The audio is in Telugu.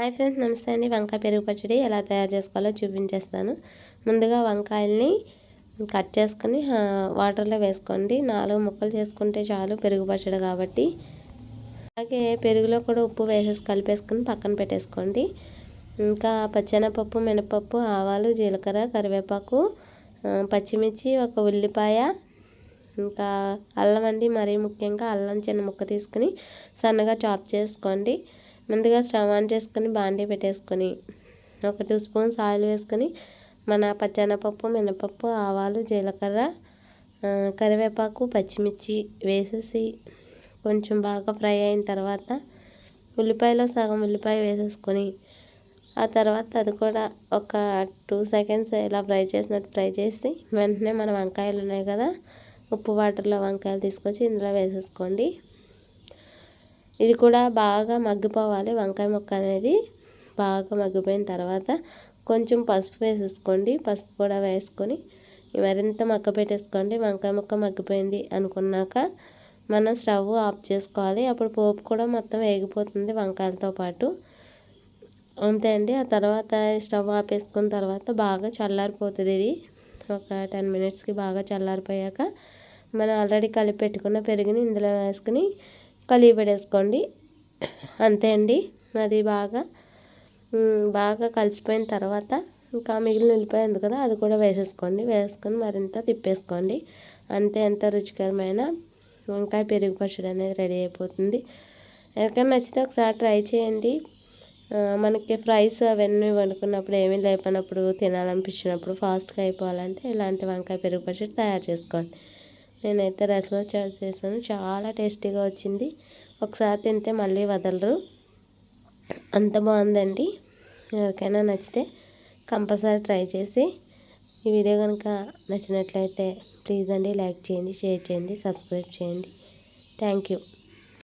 హాయ్ ఫ్రెండ్స్ నమస్తే అండి. వంకాయ పెరుగు పచ్చడి ఎలా తయారు చేసుకోవాలో చూపించేస్తాను. ముందుగా వంకాయల్ని కట్ చేసుకొని వాటర్లో వేసుకోండి. నాలుగు ముక్కలు చేసుకుంటే చాలు పెరుగు పచ్చడి కాబట్టి. అలాగే పెరుగులో కూడా ఉప్పు వేసేసి కలిపేసుకుని పక్కన పెట్టేసుకోండి. ఇంకా పచ్చెనపప్పు మినపప్పు ఆవాలు జీలకర్ర కరివేపాకు పచ్చిమిర్చి ఒక ఉల్లిపాయ ఇంకా అల్లం అండి. మరీ ముఖ్యంగా అల్లం చిన్న ముక్క తీసుకుని సన్నగా చాప్ చేసుకోండి. ముందుగా స్టవ్ ఆన్ చేసుకొని బాండీ పెట్టేసుకొని ఒక టూ స్పూన్స్ ఆయిల్ వేసుకొని మన పచ్చెనపప్పు మినపప్పు ఆవాలు జీలకర్ర కరివేపాకు పచ్చిమిర్చి వేసేసి కొంచెం బాగా ఫ్రై అయిన తర్వాత ఉల్లిపాయలో సగం ఉల్లిపాయ వేసేసుకొని ఆ తర్వాత అది కూడా ఒక టూ సెకండ్స్ ఇలా ఫ్రై చేసినట్టు ఫ్రై చేసి వెంటనే మన వంకాయలు ఉన్నాయి కదా ఉప్పు వాటర్లో వంకాయలు తీసుకొచ్చి ఇందులో వేసేసుకోండి. ఇది కూడా బాగా మగ్గిపోవాలి. వంకాయ ముక్క అనేది బాగా మగ్గిపోయిన తర్వాత కొంచెం పసుపు వేసేసుకోండి. పసుపు కూడా వేసుకొని మరింత మగ్గ పెట్టేసుకోండి. వంకాయ ముక్క మగ్గిపోయింది అనుకున్నాక మనం స్టవ్ ఆఫ్ చేసుకోవాలి. అప్పుడు పోపు కూడా మొత్తం వేగిపోతుంది వంకాయలతో పాటు. అంతే అండి. ఆ తర్వాత స్టవ్ ఆపేసుకున్న తర్వాత బాగా చల్లారిపోతుంది ఇది. ఒక టెన్ మినిట్స్కి బాగా చల్లారిపోయాక మనం ఆల్రెడీ కలిపి పెట్టుకున్న పెరుగుని ఇందులో వేసుకుని కలిగి పెట్టేసుకోండి అంతే అండి. అది బాగా బాగా కలిసిపోయిన తర్వాత ఇంకా మిగిలిన ఉల్లిపాయ కదా అది కూడా వేసేసుకోండి. వేసుకొని మరింత తిప్పేసుకోండి. అంతే ఎంత రుచికరమైన వంకాయ పెరుగు పచ్చడి అనేది రెడీ అయిపోతుంది. ఎవరికైనా నచ్చితే ఒకసారి ట్రై చేయండి. మనకి ఫ్రైస్ అవన్నీ వండుకున్నప్పుడు ఏమీ లేకపోయినప్పుడు తినాలనిపించినప్పుడు ఫాస్ట్గా అయిపోవాలంటే ఇలాంటి వంకాయ పెరుగు పచ్చడి తయారు చేసుకోండి. నేనైతే రసంలో చారు చేశాను. చాలా టేస్టీగా వచ్చింది. ఒకసారి తింటే మళ్ళీ వదలరు. అంత బాగుందండి. ఎవరికైనా నచ్చితే కంపల్సరీ ట్రై చేసి ఈ వీడియో కనుక నచ్చినట్లయితే ప్లీజ్ అండి లైక్ చేయండి షేర్ చేయండి సబ్స్క్రైబ్ చేయండి. Thank you.